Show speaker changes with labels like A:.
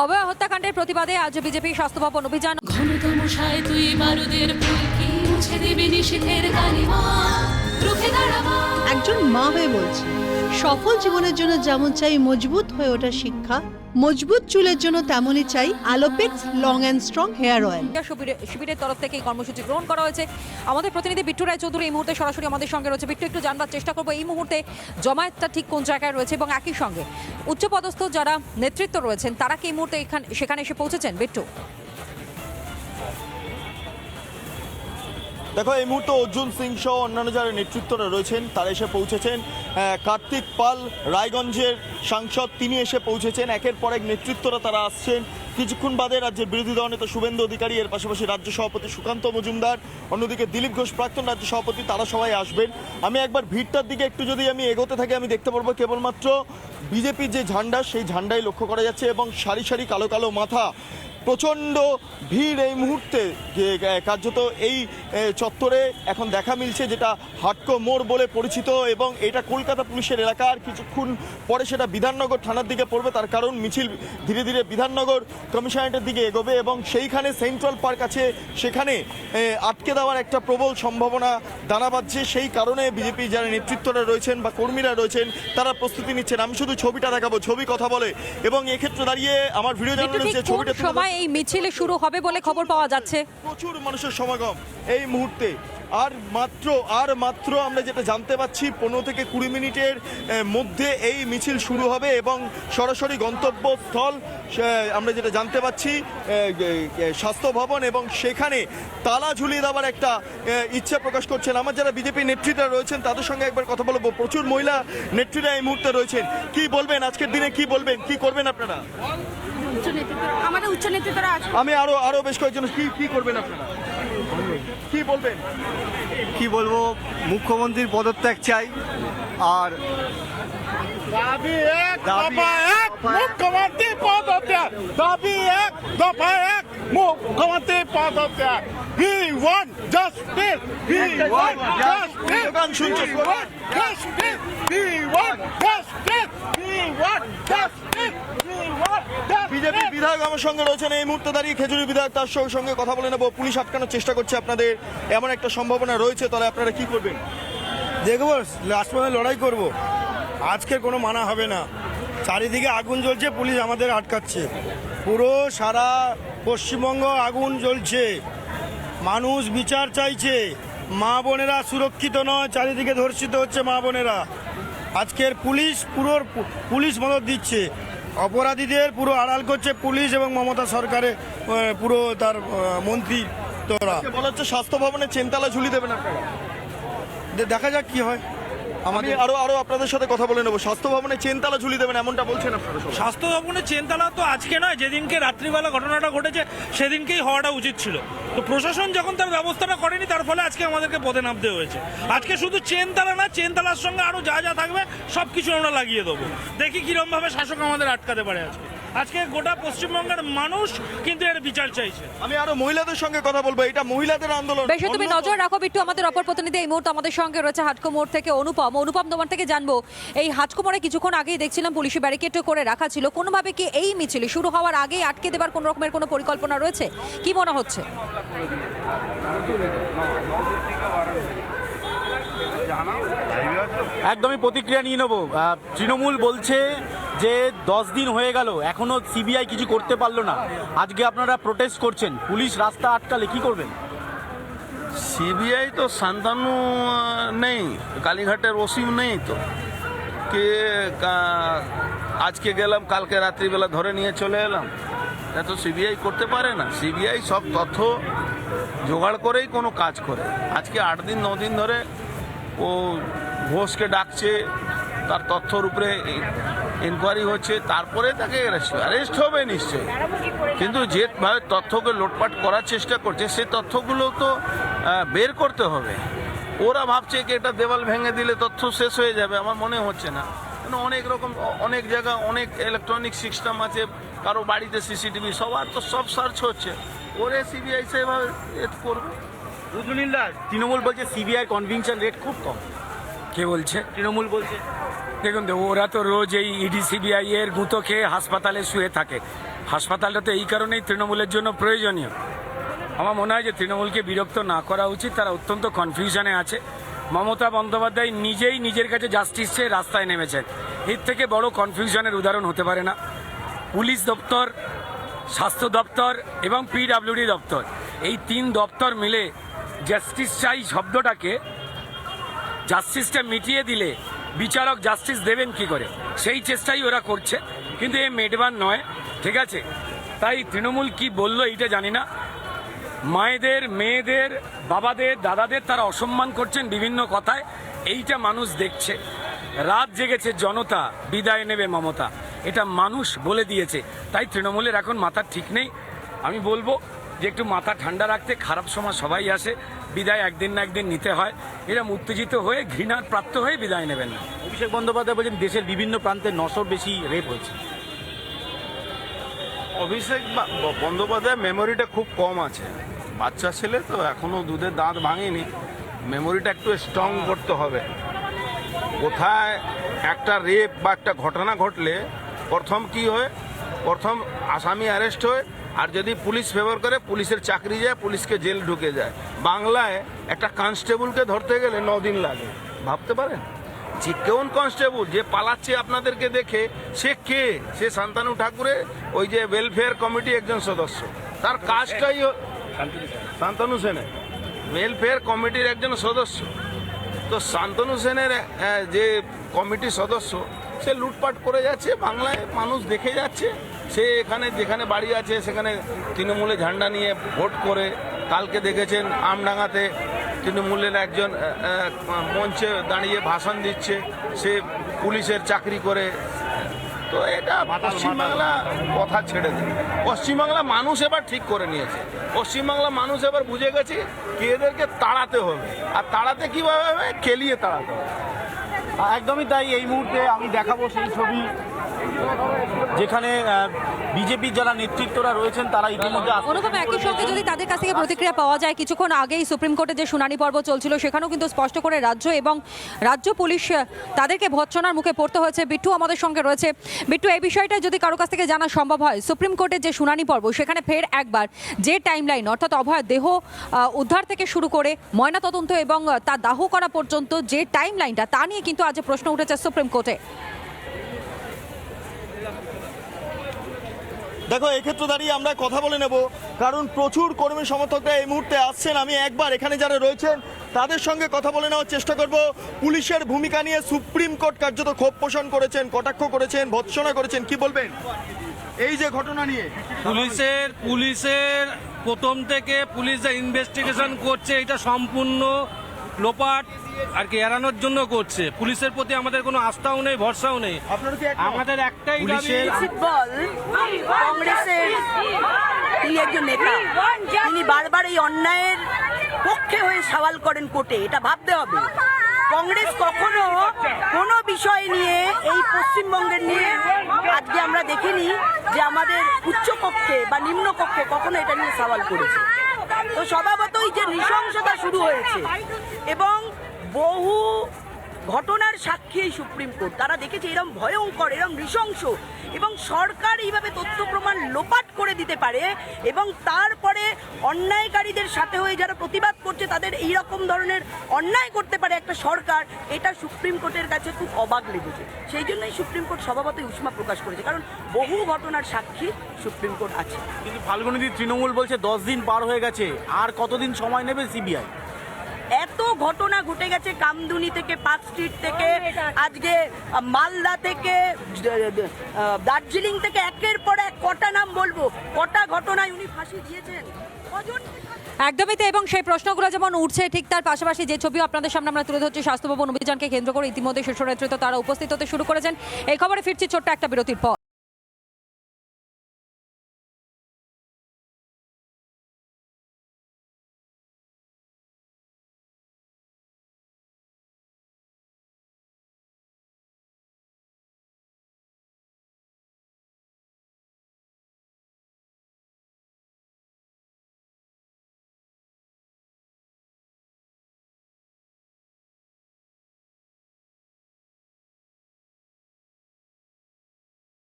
A: অভয় হত্যাকাণ্ডের প্রতিবাদে আজ বিজেপি স্বাস্থ্য ভবন অভিযান।
B: ঘনতম তুই বারুদের ফুলকি মুছে দিবি নিষেধের কালিমা
C: একজন মা হয়ে বলছি, সফল জীবনের জন্য যেমন চাই মজবুত হয়ে ওঠা শিক্ষা, মজবুত চুলের জন্য তেমনই চাই Alopex long and strong hair oil.
A: শিবিরে- শিবিরের তরফ থেকে এই কর্মসূচি গ্রহণ করা হয়েছে। আমাদের প্রতিনিধি বিট্টু রায় চৌধুরী এই মুহূর্তে সরাসরি আমাদের সঙ্গে রয়েছে। বিট্টু, একটু জানবার চেষ্টা করব, এই মুহূর্তে জমায়েতটা ঠিক কোন জায়গায় রয়েছে এবং একই সঙ্গে উচ্চপদস্থ যারা নেতৃত্ব রয়েছেন, তারা কি এই মুহূর্তে এখানে, সেখানে এসে পৌঁছেছেন? বিট্টু।
D: দেখো, এই মুহূর্তে অর্জুন সিং সহ অন্যান্য যারা নেতৃত্বরা রয়েছেন, তারা এসে পৌঁছেছেন কার্তিক পাল, রায়গঞ্জের সাংসদ, তিনি এসে পৌঁছেছেন। একের পর এক নেতৃত্বরা তারা আসছেন। কিছুক্ষণ বাদে রাজ্যের বিরোধী দলনেতা শুভেন্দু অধিকারী, এর পাশাপাশি রাজ্য সভাপতি সুকান্ত মজুমদার, অন্যদিকে দিলীপ ঘোষ, প্রাক্তন রাজ্য সভাপতি, তারা সবাই আসবেন। আমি একবার ভিড়টার দিকে একটু যদি আমি এগোতে থাকি, আমি দেখতে পারব কেবলমাত্র বিজেপির যে ঝান্ডা, সেই ঝান্ডাই লক্ষ্য করা যাচ্ছে এবং সারি সারি কালো কালো মাথা প্রচণ্ড ভিড় এই মুহূর্তে। যে কার্যত এই চত্বরে এখন দেখা মিলছে যেটা হাটকো মোড় বলে পরিচিত এবং এটা কলকাতা পুলিশের এলাকা আর কিছুক্ষণ পরে সেটা বিধাননগর থানার দিকে পড়বে। তার কারণ মিছিল ধীরে ধীরে বিধাননগর কমিশনারেটের দিকে এগোবে এবং সেইখানে সেন্ট্রাল পার্ক আছে। সেখানে আটকে দেওয়ার একটা প্রবল সম্ভাবনা দানা বাঁধছে। সেই কারণে বিজেপি যারা নেতৃত্বরা রয়েছেন বা কর্মীরা রয়েছেন তারা প্রস্তুতি নিচ্ছেন। আমি শুধু ছবিটা দেখাবো ছবি কথা বলে। এবং এক্ষেত্রে দাঁড়িয়ে আমার ভিডিও জানানো যে ছবিটা
A: সময় এই মিছিল শুরু হবে বলে খবর পাওয়া যাচ্ছে।
D: প্রচুর মানুষের সমাগম এই মুহূর্তে। আর মাত্র আর মাত্র আমরা যেটা জানতে পাচ্ছি, পনেরো থেকে কুড়ি মিনিটের মধ্যে এই মিছিল শুরু হবে এবং সরাসরি গন্তব্যস্থল আমরা যেটা জানতে পাচ্ছি স্বাস্থ্য ভবন এবং সেখানে তালা ঝুলিয়ে দেওয়ার একটা ইচ্ছা প্রকাশ করছেন। আমার যারা বিজেপি নেতৃত্বে রয়েছেন, তাদের সঙ্গে একবার কথা বলব। প্রচুর মহিলা নেতৃত্বে এই মুহূর্তে রয়েছেন। কি বলবেন? আজকের দিনে কি বলবেন? কি করবেন আপনারা?
E: উচ্চ নেতৃত্ব আমাদের উচ্চ নেতৃত্বরা আছে।
D: আমি আরও আরও বেশ কয়েকজন কি কি করবেন আপনারা? কি বলবেন?
F: কি বলব মুখ্যমন্ত্রীর পদত্যাগ চাই আর
G: দাবি এক দফা
F: এক।
G: মুখ্যমন্ত্রী পদত্যাগ। দাবি এক দফা এক মুখ্যমন্ত্রী পদত্যাগ। He want justice he want justice
D: গান শুনছো?
G: He want justice he want justice he
D: BJP বিধায়ক আমার সঙ্গে রয়েছেন। এই মুহূর্তে দাঁড়িয়ে খেজুরি বিধায়ক তার সঙ্গে- কথা বলে নেব। পুলিশ আটকানোর চেষ্টা করছে আপনাদের। এমন একটা সম্ভাবনা রয়েছে, তাহলে আপনারা কি করবেন?
F: দেখব লাস্ট পর্যন্ত লড়াই করব। আজকের কোনো মানা হবে না। চারিদিকে আগুন জ্বলছে, পুলিশ আমাদের আটকাচ্ছে। পুরো সারা পশ্চিমবঙ্গ আগুন জ্বলছে। মানুষ বিচার চাইছে। মা বোনেরা সুরক্ষিত নয়, চারিদিকে ধর্ষিত হচ্ছে মা বোনেরা। আজকের পুলিশ পুরো পুলিশ মদত দিচ্ছে। অপরাধীদের পুরো আড়াল করছে পুলিশ এবং মমতা সরকারে পুরো তার মন্ত্রী তোরা।
D: বলা হচ্ছে স্বাস্থ্য ভবনে চেনতালা ঝুলি দেবেন আপনারা।
F: দেখা যাক কি হয়।
D: আমি আরও আরও আপনাদের সাথে কথা বলে নেব। স্বাস্থ্য ভবনে চেনতালা ঝুলি দেবেন এমনটা বলছেন আপনারা
H: স্বাস্থ্য ভবনের চেনতলা তো আজকে নয় যেদিনকে রাত্রিবেলা ঘটনাটা ঘটেছে সেদিনকেই হওয়াটা উচিত ছিল। তো প্রশাসন যখন তার ব্যবস্থাটা করেনি তার ফলে আজকে আমাদেরকে পদে নামতে হয়েছে। আজকে শুধু চেনতলা না চেনতলার সঙ্গে আরও যা যা থাকবে সব কিছু আমরা লাগিয়ে দেবো। দেখি কিরম ভাবে শাসক আমাদের আটকাতে পারে আজকে। আজকে গোটা পশ্চিমবঙ্গের মানুষ কিন্তু এর বিচার চাইছে।
D: আমি আরও মহিলাদের সঙ্গে কথা বলব এটা মহিলাদের আন্দোলন।
A: বেশি তুমি নজর রাখো বিট্টু আমাদের অপর প্রতিনিধি এই মুহূর্তে আমাদের সঙ্গে রয়েছে হাটকো মোড় থেকে অনুপম। অনুপম তোমার থেকে জানব এই হাটকো মোড়ে কিছুক্ষণ আগেই দেখছিলাম পুলিশি ব্যারিকেড করে রাখা ছিল। কোনোভাবে কি এই মিছিল শুরু হওয়ার আগেই আটকে দেবার কোনো রকমের কোনো পরিকল্পনা রয়েছে? কি মনে হচ্ছে?
I: একদমই প্রতিক্রিয়া নিয়ে নেব। তৃণমূল বলছে যে দশ দিন হয়ে গেল, এখনও সিবিআই কিছু করতে পারল না। আজকে আপনারা প্রোটেস্ট করছেন, পুলিশ রাস্তা আটকালে কি করবেন?
J: সিবিআই তো শান্তানু নেই, কালীঘাটের ওসিম নেই তো। কে আজকে গেলাম, কালকে রাত্রিবেলা ধরে নিয়ে চলে এলাম। এত সিবিআই করতে পারে না। সিবিআই সব তথ্য জোগাড় করেই কোনো কাজ করে। আজকে আট দিন, ন দিন ধরে ও ঘোষকে ডাকছে, তার তথ্যর উপরে ইনকোয়ারি হচ্ছে তারপরে তাকে অ্যারেস্ট অ্যারেস্ট হবে নিশ্চয়ই। কিন্তু যেভাবে তথ্যকে লোটপাট করার চেষ্টা করছে সেই তথ্যগুলো তো বের করতে হবে। ওরা ভাবছে কি এটা দেওয়াল ভেঙে দিলে তথ্য শেষ হয়ে যাবে আমার মনে হচ্ছে না। কেন অনেক রকম অনেক জায়গা অনেক ইলেকট্রনিক সিস্টেম আছে কারও বাড়িতে সিসিটিভি সবার তো সব সার্চ হচ্ছে। ওরে সিবিআই সেভাবে এ করবে?
I: তৃণমূল বলছে সিবিআই কনভিনশন রেট খুব কম।
K: কে বলছে?
I: তৃণমূল বলছে।
K: দেখুন, ওরা তো রোজ এই ইডি সিবিআই এর গুঁতো খেয়ে হাসপাতালে শুয়ে থাকে। হাসপাতালটা তো এই কারণেই তৃণমূলের জন্য প্রয়োজনীয়। আমার মনে হয় যে তৃণমূলকে বিরক্ত না করা উচিত, তারা অত্যন্ত কনফিউশনে আছে। মমতা বন্দ্যোপাধ্যায় নিজেই নিজের কাছে জাস্টিস চেয়ে রাস্তায় নেমেছেন। এর থেকে বড় কনফিউশনের উদাহরণ হতে পারে না। পুলিশ দপ্তর, স্বাস্থ্য দপ্তর এবং পিডাব্লিউডি দপ্তর, এই তিন দপ্তর মিলে জাস্টিস চাই শব্দটাকে জাস্টিসটা মিটিয়ে দিলে বিচারক জাস্টিস দেবেন কি করে? সেই চেষ্টাই ওরা করছে। কিন্তু এ মেডবান নয়, ঠিক আছে? তাই তৃণমূল কি বলল এইটা জানি না। মায়েদের, মেয়েদের, বাবাদের, দাদাদের তারা অসম্মান করছেন বিভিন্ন কথায়। এইটা মানুষ দেখছে। রাত জেগেছে জনতা, বিদায় নেবে মমতা। এটা মানুষ বলে দিয়েছে। তাই তৃণমূলের এখন মাথা ঠিক নেই। আমি বলব যে একটু মাথা ঠান্ডা রাখতে খারাপ সময় সবাই আসে বিদায় একদিন না একদিন নিতে হয়। এরম উত্তেজিত হয়ে ঘৃণার প্রাপ্ত হয়ে বিদায় নেবেন না।
I: অভিষেক বন্দ্যোপাধ্যায় বলছেন দেশের বিভিন্ন প্রান্তে নশোর বেশি রেপ হয়েছে।
J: অভিষেক বন্দ্যোপাধ্যায় মেমোরিটা খুব কম আছে। বাচ্চা ছেলে তো এখনও দুধের দাঁত ভাঙেনি। মেমোরিটা একটু স্ট্রং করতে হবে। কোথায় একটা রেপ বা একটা ঘটনা ঘটলে প্রথম কি হয়? প্রথম আসামি অ্যারেস্ট হয় আর যদি পুলিশ ফেভার করে, পুলিশের চাকরি যায়, পুলিশকে জেল ঢুকে যায়। বাংলায় একটা কনস্টেবলকে ধরতে গেলে দিন লাগে। ভাবতে পারেন? যে কোন কনস্টেবল যে পালাচ্ছে আপনাদেরকে দেখে, সে কে? সে শান্তানু ঠাকুরের ওই যে ওয়েলফেয়ার কমিটি একজন সদস্য। তার কাজটাই শান্তনু সেনের। ওয়েলফেয়ার কমিটির একজন সদস্য। তো শান্তনু সেনের যে কমিটির সদস্য, সে লুটপাট করে যাচ্ছে, বাংলায় মানুষ দেখে যাচ্ছে। সে এখানে যেখানে বাড়ি আছে, সেখানে তৃণমূলে ঝান্ডা নিয়ে ভোট করে কালকে দেখেছেন আমডাঙ্গাতে তৃণমূলের একজন মঞ্চে দাঁড়িয়ে ভাষণ দিচ্ছে, সে পুলিশের চাকরি করে। তো এটা পশ্চিমবাংলা কথা ছেড়ে দিন পশ্চিমবাংলা মানুষ এবার ঠিক করে নিয়েছে। পশ্চিমবাংলা মানুষ এবার বুঝে গেছে কি এদেরকে তাড়াতে হবে। আর তাড়াতে কীভাবে হবে? খেলিয়ে তাড়াতে হবে।
I: একদমই তাই, এই মুহূর্তে আমি দেখাবো সেই ছবি। যেখানে বিজেপির যারা নেতৃত্বরা রয়েছেন, তারা ইতিমধ্যে
A: অনুপম, একই সঙ্গে যদি তাদের কাছ থেকে প্রতিক্রিয়া পাওয়া যায়, কিছুক্ষণ আগেই সুপ্রিম কোর্টে যে শুনানি পর্ব চলছিল, সেখানেও কিন্তু স্পষ্ট করে রাজ্য এবং রাজ্য পুলিশ তাদেরকে ভৎসনার মুখে পড়তে হয়েছে। বিট্টু আমাদের সঙ্গে রয়েছে। বিট্টু, এই বিষয়টা যদি কারও কাছ থেকে জানা সম্ভব হয়, সুপ্রিম কোর্টের যে শুনানি পর্ব, সেখানে ফের একবার যে টাইমলাইন অর্থাৎ অভয় দেহ উদ্ধার থেকে শুরু করে ময়নাতদন্ত এবং তা দাহ করা পর্যন্ত যে টাইমলাইনটা তা নিয়ে কিন্তু আজ প্রশ্ন উঠেছে সুপ্রিম কোর্টে।
D: দেখো, এক্ষেত্রে দাঁড়িয়ে আমরা কথা বলে নেব। কারণ প্রচুর কর্মী সমর্থকরা এই মুহূর্তে আসছেন। আমি একবার এখানে যারা রয়েছেন, তাদের সঙ্গে কথা বলে নেওয়ার চেষ্টা করব। পুলিশের ভূমিকা নিয়ে সুপ্রিম কোর্ট কার্যত ক্ষোভ পোষণ করেছেন, কটাক্ষ করেছেন, ভৎসনা করেছেন। কি বলবেন? এই যে ঘটনা নিয়ে।
H: পুলিশের পুলিশের প্রথম থেকে পুলিশ যে ইনভেস্টিগেশন করছে, এটা সম্পূর্ণ লোপাট। আর কি এড়ানোর জন্য করছে। পুলিশের প্রতি আমাদের কোনো আস্থাও নেই ভরসাও নেই? আমাদের একটাই
E: কংগ্রেসের তিনি একজন নেতা। তিনি বারবার এই অন্যায়ের পক্ষে হয়ে সওয়াল করেন কোর্টে। এটা ভাবতে হবে। কংগ্রেস কখনো কোনো বিষয় নিয়ে এই পশ্চিমবঙ্গের নিয়ে আজকে আমরা দেখিনি যে আমাদের উচ্চ কক্ষে বা নিম্ন কক্ষে কখনো এটা নিয়ে সওয়াল করেছে। তো স্বভাবতই যে নৃশংসতা শুরু হয়েছে এবং বহু ঘটনার সাক্ষী এই সুপ্রিম কোর্ট। তারা দেখেছে এরকম ভয়ঙ্কর এরকম নৃশংস এবং সরকার এইভাবে তথ্য প্রমাণ লোপাট করে দিতে পারে এবং তারপরে অন্যায়কারীদের সাথে হয়ে যারা প্রতিবাদ করছে, তাদের এই রকম ধরনের অন্যায় করতে পারে একটা সরকার, এটা সুপ্রিম কোর্টের কাছে খুব অবাক লেগেছে। সেই জন্যই সুপ্রিম কোর্ট স্বভাবতই উষ্মা প্রকাশ করেছে, কারণ বহু ঘটনার সাক্ষী সুপ্রিম কোর্ট আছে।
I: কিন্তু ফাল্গুনিদি তৃণমূল বলছে দশ দিন পার হয়ে গেছে, আর কতদিন সময় নেবে সিবিআই?
E: এত ঘটনা ঘটে গেছে কামদুনি থেকে পার্ক স্ট্রিট থেকে আজকে মালদা থেকে দার্জিলিং থেকে একের পর এক কটা নাম বলব। কটা ঘটনায় উনি ফাঁসি দিয়েছেন? কজন?
A: একদমই তো এবং সেই প্রশ্নগুলো যেমন উঠছে ঠিক তার পাশাপাশি যে ছবি আপনাদের সামনে আমরা তুলে ধরছি স্বাস্থ্য ভবন অভিযানকে কেন্দ্র করে ইতিমধ্যে শীর্ষ নেতৃত্ব তারা উপস্থিত হতে শুরু করেছেন। এই খবরে ফিরছি ছোট্ট একটা বিরতির পর।